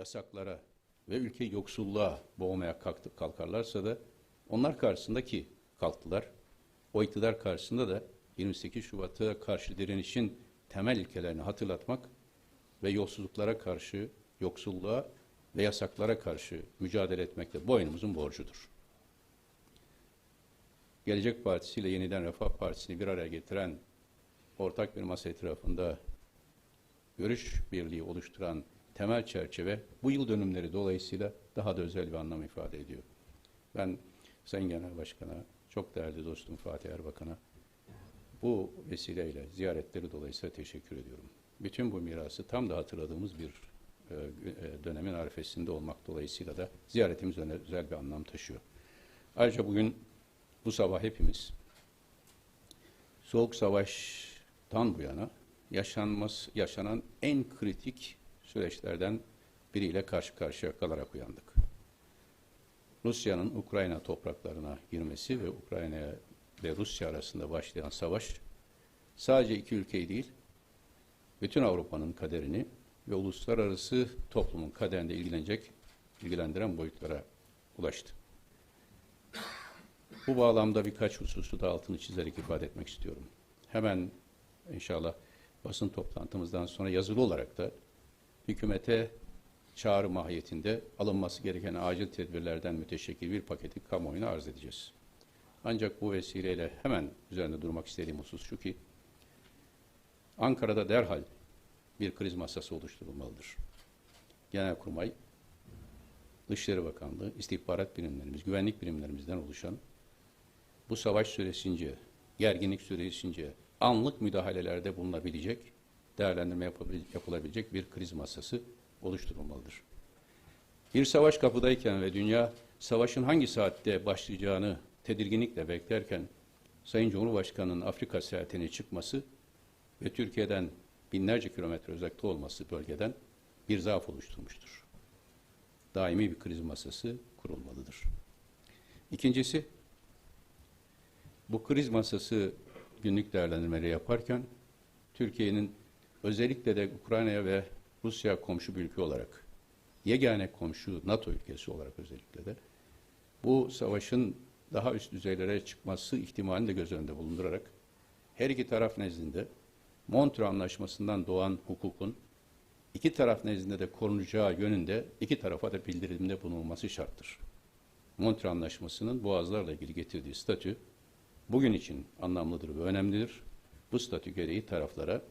yasaklara ve ülkeyi yoksulluğa boğmaya kalktı, kalkarlarsa da onlar karşısında ki kalktılar. O iktidar karşısında da 28 Şubat'a karşı direnişin temel ilkelerini hatırlatmak ve yolsuzluklara karşı, yoksulluğa ve yasaklara karşı mücadele etmek de boynumuzun borcudur. Gelecek Partisi ile Yeniden Refah Partisi'ni bir araya getiren ortak bir masa etrafında görüş birliği oluşturan temel çerçeve bu yıl dönümleri dolayısıyla daha da özel bir anlam ifade ediyor. Ben Sayın Genel Başkan'a, çok değerli dostum Fatih Erbakan'a bu vesileyle ziyaretleri dolayısıyla teşekkür ediyorum. Bütün bu mirası tam da hatırladığımız bir e, e, dönemin arifesinde olmak dolayısıyla da ziyaretimiz özel bir anlam taşıyor. Ayrıca bugün bu sabah hepimiz Soğuk Savaş'tan bu yana yaşanması, yaşanan en kritik süreçlerden biriyle karşı karşıya kalarak uyandık. Rusya'nın Ukrayna topraklarına girmesi ve Ukrayna ve Rusya arasında başlayan savaş sadece iki ülkeyi değil, bütün Avrupa'nın kaderini ve uluslararası toplumun kaderinde ilgilenecek, ilgilendiren boyutlara ulaştı. Bu bağlamda birkaç hususu da altını çizerek ifade etmek istiyorum. Hemen inşallah basın toplantımızdan sonra yazılı olarak da hükümete çağrı mahiyetinde alınması gereken acil tedbirlerden müteşekkil bir paketi kamuoyuna arz edeceğiz. Ancak bu vesileyle hemen üzerinde durmak istediğim husus şu ki, Ankara'da derhal bir kriz masası oluşturulmalıdır. Genelkurmay, Dışişleri Bakanlığı, istihbarat birimlerimiz, güvenlik birimlerimizden oluşan bu savaş süresince, gerginlik süresince anlık müdahalelerde bulunabilecek, değerlendirme yapılabilecek bir kriz masası oluşturulmalıdır. Bir savaş kapıdayken ve dünya savaşın hangi saatte başlayacağını tedirginlikle beklerken Sayın Cumhurbaşkanı'nın Afrika seyahatine çıkması ve Türkiye'den binlerce kilometre uzakta olması bölgeden bir zaaf oluşturmuştur. Daimi bir kriz masası kurulmalıdır. İkincisi, bu kriz masası günlük değerlendirmeleri yaparken Türkiye'nin özellikle de Ukrayna'ya ve Rusya komşu bir ülke olarak yegane komşu NATO ülkesi olarak özellikle de bu savaşın daha üst düzeylere çıkması ihtimalini de göz önünde bulundurarak her iki taraf nezdinde Montreux Anlaşması'ndan doğan hukukun iki taraf nezdinde de korunacağı yönünde iki tarafa da bildirimde bulunulması şarttır. Montreux Anlaşması'nın boğazlarla ilgili getirdiği statü bugün için anlamlıdır ve önemlidir. Bu statü gereği taraflara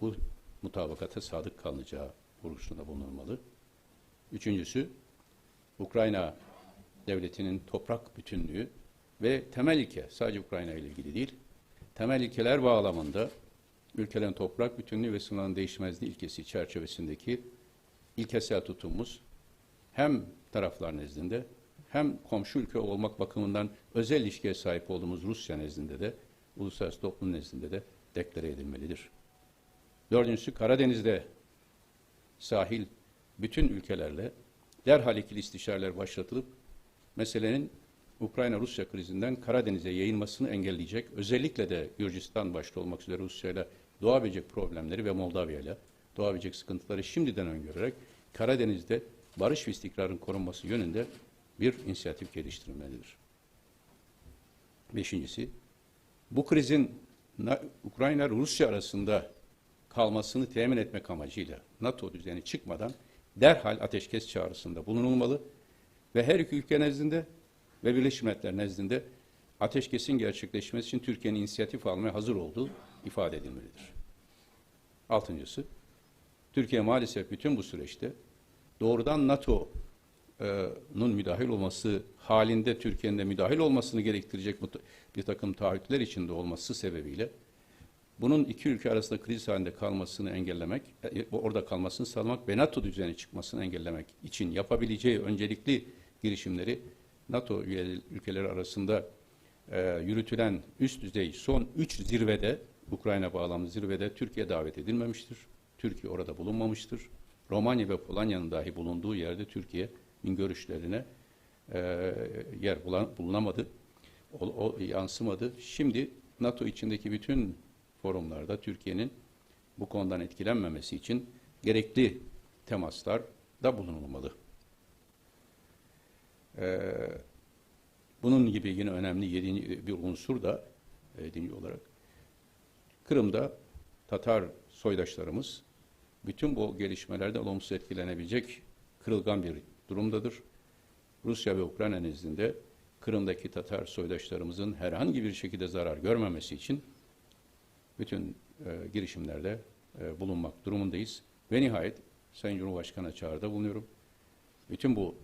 bu mutabakata sadık kalınacağı vurgusunda bulunulmalı. Üçüncüsü, Ukrayna devletinin toprak bütünlüğü ve temel ilke, sadece Ukrayna ile ilgili değil, temel ilkeler bağlamında ülkelerin toprak bütünlüğü ve sınırların değişmezliği ilkesi çerçevesindeki ilkesel tutumumuz hem taraflar nezdinde hem komşu ülke olmak bakımından özel ilişkiye sahip olduğumuz Rusya nezdinde de uluslararası toplum nezdinde de deklare edilmelidir. Dördüncüsü Karadeniz'de sahil bütün ülkelerle derhal ikili istişareler başlatılıp meselenin Ukrayna-Rusya krizinden Karadeniz'e yayılmasını engelleyecek, özellikle de Gürcistan başta olmak üzere Rusya'yla doğabilecek problemleri ve Moldavya'yla doğabilecek sıkıntıları şimdiden öngörerek Karadeniz'de barış ve istikrarın korunması yönünde bir inisiyatif geliştirilmelidir. Beşincisi, bu krizin Na- Ukrayna-Rusya arasında kalmasını temin etmek amacıyla NATO düzeni çıkmadan derhal ateşkes çağrısında bulunulmalı ve her iki ülke nezdinde ve Birleşmiş Milletler nezdinde ateşkesin gerçekleşmesi için Türkiye'nin inisiyatif almaya hazır olduğu ifade edilmelidir. Altıncısı, Türkiye maalesef bütün bu süreçte doğrudan NATO'nun müdahil olması halinde Türkiye'nin de müdahil olmasını gerektirecek bir takım taahhütler içinde olması sebebiyle bunun iki ülke arasında kriz halinde kalmasını engellemek, e, orada kalmasını sağlamak ve NATO düzeni çıkmasını engellemek için yapabileceği öncelikli girişimleri NATO ülkeleri arasında e, yürütülen üst düzey son üç zirvede, Ukrayna bağlamlı zirvede Türkiye davet edilmemiştir. Türkiye orada bulunmamıştır. Romanya ve Polonya'nın dahi bulunduğu yerde Türkiye'nin görüşlerine e, yer bulan, bulunamadı. O, o yansımadı. Şimdi NATO içindeki bütün forumlarda Türkiye'nin bu konudan etkilenmemesi için gerekli temaslar, da bulunulmalı. Ee, bunun gibi yine önemli yedi bir unsur da e, dini olarak Kırım'da Tatar soydaşlarımız bütün bu gelişmelerde olumsuz etkilenebilecek kırılgan bir durumdadır. Rusya ve Ukrayna nezdinde Kırım'daki Tatar soydaşlarımızın herhangi bir şekilde zarar görmemesi için bütün e, girişimlerde e, bulunmak durumundayız. Ve nihayet Sayın Cumhurbaşkanı'na çağrıda bulunuyorum. Bütün bu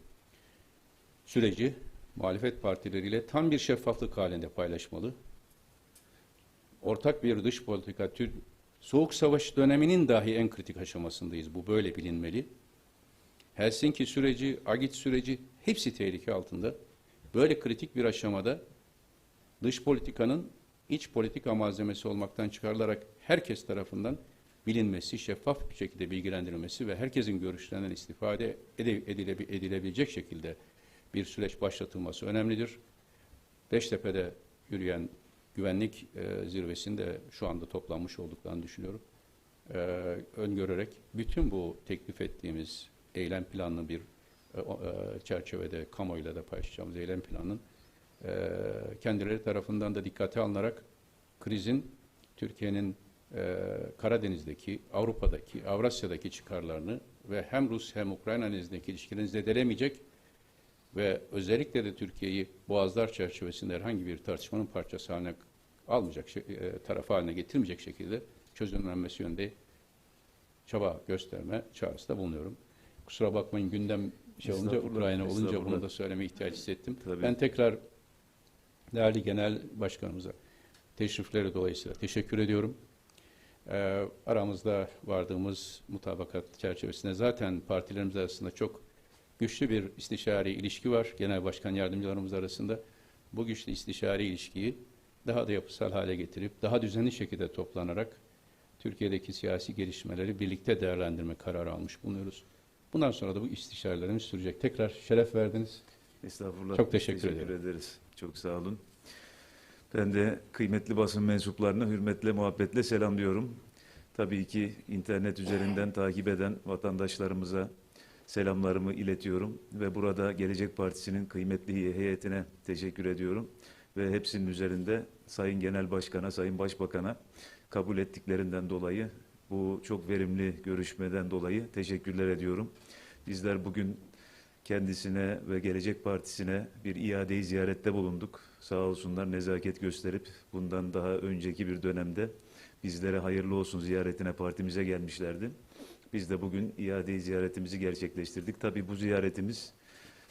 süreci muhalefet partileriyle tam bir şeffaflık halinde paylaşmalı. Ortak bir dış politika, tür, Soğuk Savaş döneminin dahi en kritik aşamasındayız. Bu böyle bilinmeli. Helsinki süreci, Agit süreci hepsi tehlike altında. Böyle kritik bir aşamada dış politikanın iç politika malzemesi olmaktan çıkarılarak herkes tarafından bilinmesi, şeffaf bir şekilde bilgilendirilmesi ve herkesin görüşlerinden istifade edile, edilebilecek şekilde bir süreç başlatılması önemlidir. Beştepe'de yürüyen güvenlik e, zirvesinde şu anda toplanmış olduklarını düşünüyorum. E, öngörerek bütün bu teklif ettiğimiz eylem planını bir e, e, çerçevede kamuoyuyla da paylaşacağımız eylem planının e, kendileri tarafından da dikkate alınarak krizin Türkiye'nin e, Karadeniz'deki, Avrupa'daki, Avrasya'daki çıkarlarını ve hem Rus hem Ukrayna nezdindeki ilişkilerini zedelemeyecek ve özellikle de Türkiye'yi boğazlar çerçevesinde herhangi bir tartışmanın parçası haline almayacak, e, tarafı haline getirmeyecek şekilde çözümlenmesi yönünde çaba gösterme çağrısında bulunuyorum. Kusura bakmayın gündem şey olunca Ukrayna olunca bunu da söyleme ihtiyaç hissettim. Tabii. Ben tekrar değerli genel başkanımıza teşrifleri dolayısıyla teşekkür ediyorum. Ee, aramızda vardığımız mutabakat çerçevesinde zaten partilerimiz arasında çok güçlü bir istişare ilişki var. Genel başkan yardımcılarımız arasında. Bu güçlü istişare ilişkiyi daha da yapısal hale getirip daha düzenli şekilde toplanarak Türkiye'deki siyasi gelişmeleri birlikte değerlendirme kararı almış bulunuyoruz. Bundan sonra da bu istişarelerimiz sürecek. Tekrar şeref verdiniz. Estağfurullah. Çok teşekkür ederim. ederiz. Çok sağ olun. Ben de kıymetli basın mensuplarını hürmetle, muhabbetle selamlıyorum. Tabii ki internet üzerinden takip eden vatandaşlarımıza selamlarımı iletiyorum ve burada Gelecek Partisi'nin kıymetli heyetine teşekkür ediyorum ve hepsinin üzerinde Sayın Genel Başkan'a, Sayın Başbakan'a kabul ettiklerinden dolayı bu çok verimli görüşmeden dolayı teşekkürler ediyorum. Bizler bugün kendisine ve Gelecek Partisi'ne bir iadeyi ziyarette bulunduk. Sağ olsunlar nezaket gösterip bundan daha önceki bir dönemde bizlere hayırlı olsun ziyaretine partimize gelmişlerdi. Biz de bugün iadeyi ziyaretimizi gerçekleştirdik. Tabii bu ziyaretimiz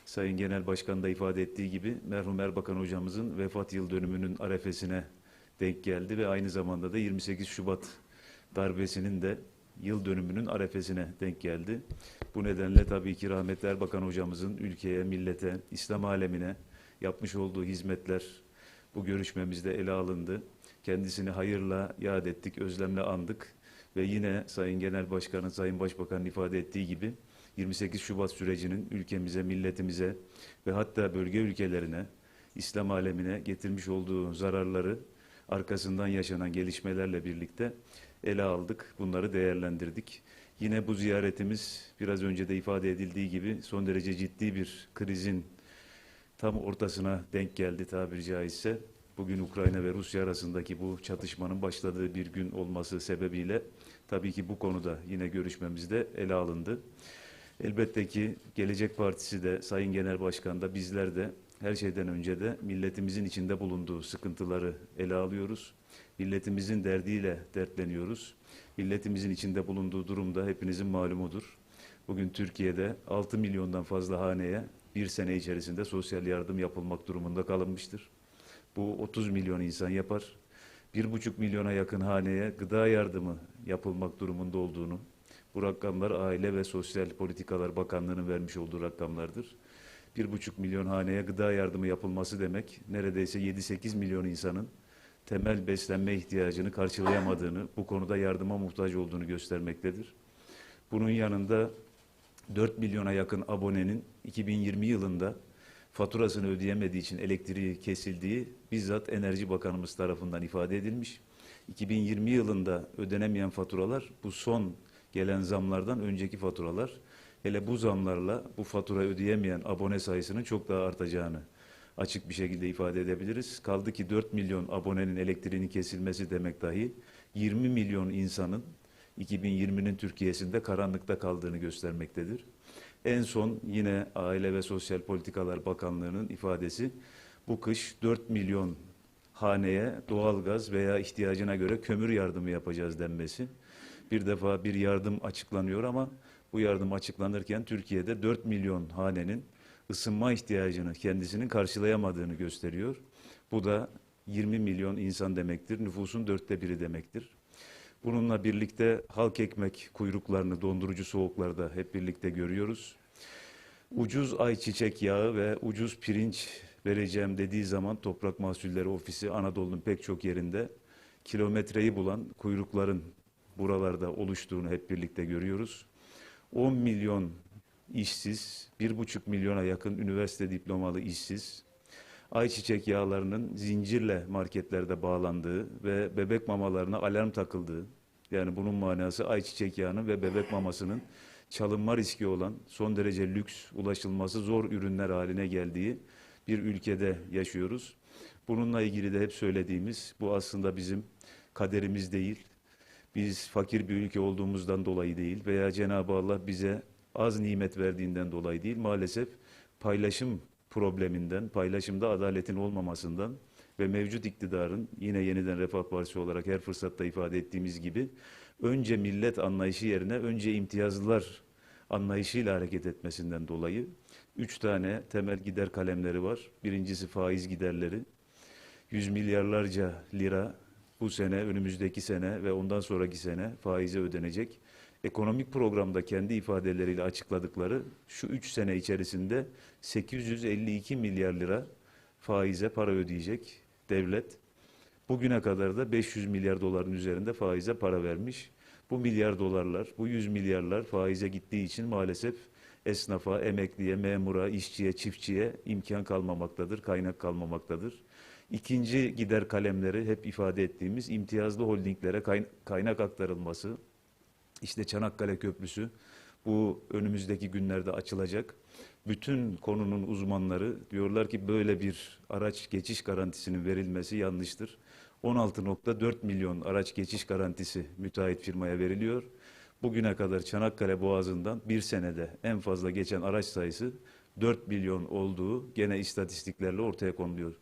Sayın Genel Başkan da ifade ettiği gibi merhum Erbakan hocamızın vefat yıl dönümünün arefesine denk geldi ve aynı zamanda da 28 Şubat darbesinin de yıl dönümünün arefesine denk geldi. Bu nedenle tabii ki rahmetli Erbakan hocamızın ülkeye, millete, İslam alemine yapmış olduğu hizmetler bu görüşmemizde ele alındı. Kendisini hayırla yad ettik, özlemle andık ve yine Sayın Genel Başkan'ın, Sayın Başbakan'ın ifade ettiği gibi 28 Şubat sürecinin ülkemize, milletimize ve hatta bölge ülkelerine, İslam alemine getirmiş olduğu zararları arkasından yaşanan gelişmelerle birlikte ele aldık, bunları değerlendirdik. Yine bu ziyaretimiz biraz önce de ifade edildiği gibi son derece ciddi bir krizin tam ortasına denk geldi tabiri caizse. Bugün Ukrayna ve Rusya arasındaki bu çatışmanın başladığı bir gün olması sebebiyle tabii ki bu konuda yine görüşmemizde ele alındı. Elbette ki Gelecek Partisi de Sayın Genel Başkan da bizler de her şeyden önce de milletimizin içinde bulunduğu sıkıntıları ele alıyoruz. Milletimizin derdiyle dertleniyoruz. Milletimizin içinde bulunduğu durumda hepinizin malumudur. Bugün Türkiye'de 6 milyondan fazla haneye bir sene içerisinde sosyal yardım yapılmak durumunda kalınmıştır. Bu 30 milyon insan yapar. 1,5 milyona yakın haneye gıda yardımı yapılmak durumunda olduğunu, bu rakamlar Aile ve Sosyal Politikalar Bakanlığı'nın vermiş olduğu rakamlardır. 1,5 milyon haneye gıda yardımı yapılması demek neredeyse 7-8 milyon insanın temel beslenme ihtiyacını karşılayamadığını, bu konuda yardıma muhtaç olduğunu göstermektedir. Bunun yanında 4 milyona yakın abonenin 2020 yılında faturasını ödeyemediği için elektriği kesildiği bizzat Enerji Bakanımız tarafından ifade edilmiş. 2020 yılında ödenemeyen faturalar bu son gelen zamlardan önceki faturalar hele bu zamlarla bu fatura ödeyemeyen abone sayısının çok daha artacağını açık bir şekilde ifade edebiliriz. Kaldı ki 4 milyon abonenin elektriğinin kesilmesi demek dahi 20 milyon insanın 2020'nin Türkiye'sinde karanlıkta kaldığını göstermektedir. En son yine Aile ve Sosyal Politikalar Bakanlığı'nın ifadesi bu kış 4 milyon haneye doğalgaz veya ihtiyacına göre kömür yardımı yapacağız denmesi. Bir defa bir yardım açıklanıyor ama bu yardım açıklanırken Türkiye'de 4 milyon hanenin ısınma ihtiyacını kendisinin karşılayamadığını gösteriyor. Bu da 20 milyon insan demektir. Nüfusun dörtte biri demektir. Bununla birlikte halk ekmek kuyruklarını dondurucu soğuklarda hep birlikte görüyoruz. Ucuz ayçiçek yağı ve ucuz pirinç vereceğim dediği zaman Toprak Mahsulleri Ofisi Anadolu'nun pek çok yerinde kilometreyi bulan kuyrukların buralarda oluştuğunu hep birlikte görüyoruz. 10 milyon işsiz, 1,5 milyona yakın üniversite diplomalı işsiz, ayçiçek yağlarının zincirle marketlerde bağlandığı ve bebek mamalarına alarm takıldığı, yani bunun manası ayçiçek yağının ve bebek mamasının çalınma riski olan son derece lüks, ulaşılması zor ürünler haline geldiği bir ülkede yaşıyoruz. Bununla ilgili de hep söylediğimiz bu aslında bizim kaderimiz değil. Biz fakir bir ülke olduğumuzdan dolayı değil veya Cenab-ı Allah bize az nimet verdiğinden dolayı değil. Maalesef paylaşım probleminden, paylaşımda adaletin olmamasından ve mevcut iktidarın yine yeniden Refah Partisi olarak her fırsatta ifade ettiğimiz gibi önce millet anlayışı yerine önce imtiyazlılar anlayışıyla hareket etmesinden dolayı üç tane temel gider kalemleri var. Birincisi faiz giderleri. Yüz milyarlarca lira bu sene, önümüzdeki sene ve ondan sonraki sene faize ödenecek. Ekonomik programda kendi ifadeleriyle açıkladıkları şu üç sene içerisinde 852 milyar lira faize para ödeyecek devlet. Bugüne kadar da 500 milyar doların üzerinde faize para vermiş. Bu milyar dolarlar, bu 100 milyarlar faize gittiği için maalesef esnafa, emekliye, memura, işçiye, çiftçiye imkan kalmamaktadır, kaynak kalmamaktadır. İkinci gider kalemleri hep ifade ettiğimiz imtiyazlı holdinglere kaynak aktarılması. İşte Çanakkale Köprüsü bu önümüzdeki günlerde açılacak. Bütün konunun uzmanları diyorlar ki böyle bir araç geçiş garantisinin verilmesi yanlıştır. 16.4 milyon araç geçiş garantisi müteahhit firmaya veriliyor. Bugüne kadar Çanakkale Boğazı'ndan bir senede en fazla geçen araç sayısı 4 milyon olduğu gene istatistiklerle ortaya konuluyor.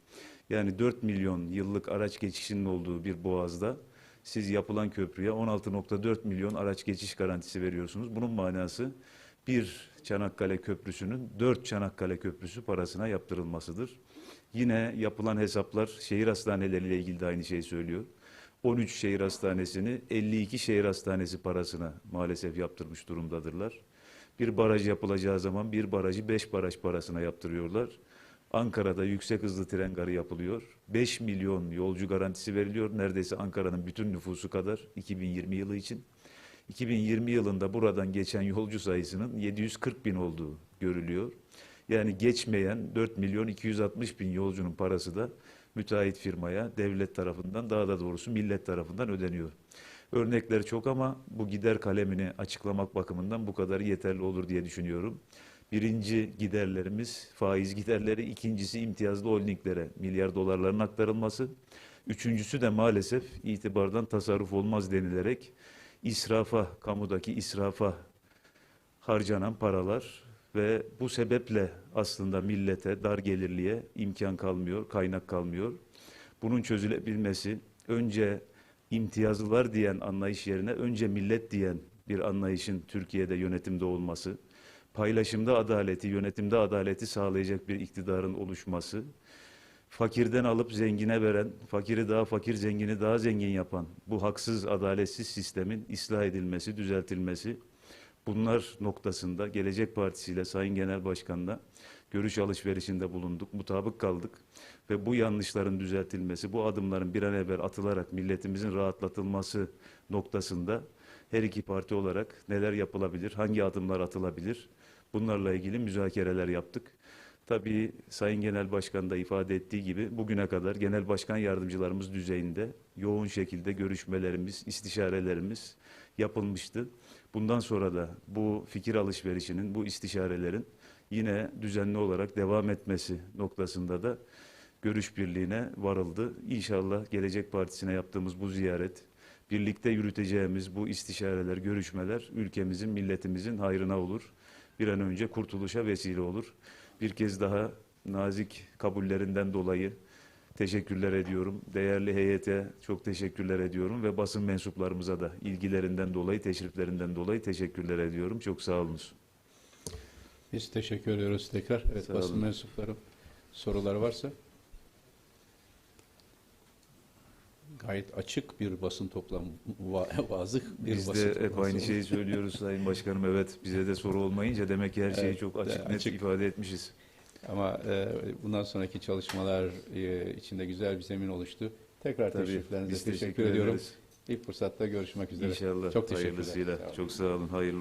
Yani 4 milyon yıllık araç geçişinin olduğu bir boğazda siz yapılan köprüye 16.4 milyon araç geçiş garantisi veriyorsunuz. Bunun manası bir Çanakkale Köprüsü'nün 4 Çanakkale Köprüsü parasına yaptırılmasıdır. Yine yapılan hesaplar şehir hastaneleriyle ilgili de aynı şeyi söylüyor. 13 şehir hastanesini 52 şehir hastanesi parasına maalesef yaptırmış durumdadırlar. Bir baraj yapılacağı zaman bir barajı 5 baraj parasına yaptırıyorlar. Ankara'da yüksek hızlı tren garı yapılıyor. 5 milyon yolcu garantisi veriliyor. Neredeyse Ankara'nın bütün nüfusu kadar 2020 yılı için. 2020 yılında buradan geçen yolcu sayısının 740 bin olduğu görülüyor. Yani geçmeyen 4 milyon 260 bin yolcunun parası da müteahhit firmaya devlet tarafından daha da doğrusu millet tarafından ödeniyor. Örnekler çok ama bu gider kalemini açıklamak bakımından bu kadar yeterli olur diye düşünüyorum. Birinci giderlerimiz faiz giderleri, ikincisi imtiyazlı holdinglere milyar dolarların aktarılması. Üçüncüsü de maalesef itibardan tasarruf olmaz denilerek israfa, kamudaki israfa harcanan paralar ve bu sebeple aslında millete, dar gelirliye imkan kalmıyor, kaynak kalmıyor. Bunun çözülebilmesi önce imtiyazlılar diyen anlayış yerine önce millet diyen bir anlayışın Türkiye'de yönetimde olması, paylaşımda adaleti, yönetimde adaleti sağlayacak bir iktidarın oluşması, fakirden alıp zengine veren, fakiri daha fakir, zengini daha zengin yapan bu haksız, adaletsiz sistemin ıslah edilmesi, düzeltilmesi, bunlar noktasında Gelecek Partisi ile Sayın Genel Başkan'la görüş alışverişinde bulunduk, mutabık kaldık ve bu yanlışların düzeltilmesi, bu adımların bir an evvel atılarak milletimizin rahatlatılması noktasında her iki parti olarak neler yapılabilir, hangi adımlar atılabilir bunlarla ilgili müzakereler yaptık. Tabii Sayın Genel Başkan da ifade ettiği gibi bugüne kadar Genel Başkan Yardımcılarımız düzeyinde yoğun şekilde görüşmelerimiz, istişarelerimiz yapılmıştı. Bundan sonra da bu fikir alışverişinin, bu istişarelerin yine düzenli olarak devam etmesi noktasında da görüş birliğine varıldı. İnşallah Gelecek Partisi'ne yaptığımız bu ziyaret, birlikte yürüteceğimiz bu istişareler, görüşmeler ülkemizin, milletimizin hayrına olur. Bir an önce kurtuluşa vesile olur. Bir kez daha nazik kabullerinden dolayı teşekkürler ediyorum. Değerli heyete çok teşekkürler ediyorum ve basın mensuplarımıza da ilgilerinden dolayı, teşriflerinden dolayı teşekkürler ediyorum. Çok sağ olunuz. Biz teşekkür ediyoruz tekrar. Evet basın mensupları soruları varsa gayet açık bir basın toplam va- vazık bir Biz basın de hep aynı oldu. şeyi söylüyoruz Sayın Başkanım. Evet bize de soru olmayınca demek ki her şeyi Evet, çok açık evet, net açık. ifade etmişiz. Ama e, bundan sonraki çalışmalar e, içinde güzel bir zemin oluştu. Tekrar Tabii teşriflerinize teşekkür, teşekkür ediyorum. İlk fırsatta görüşmek üzere. İnşallah Çok teşekkürler. hayırlısıyla. Çok sağ olun. Hayırlı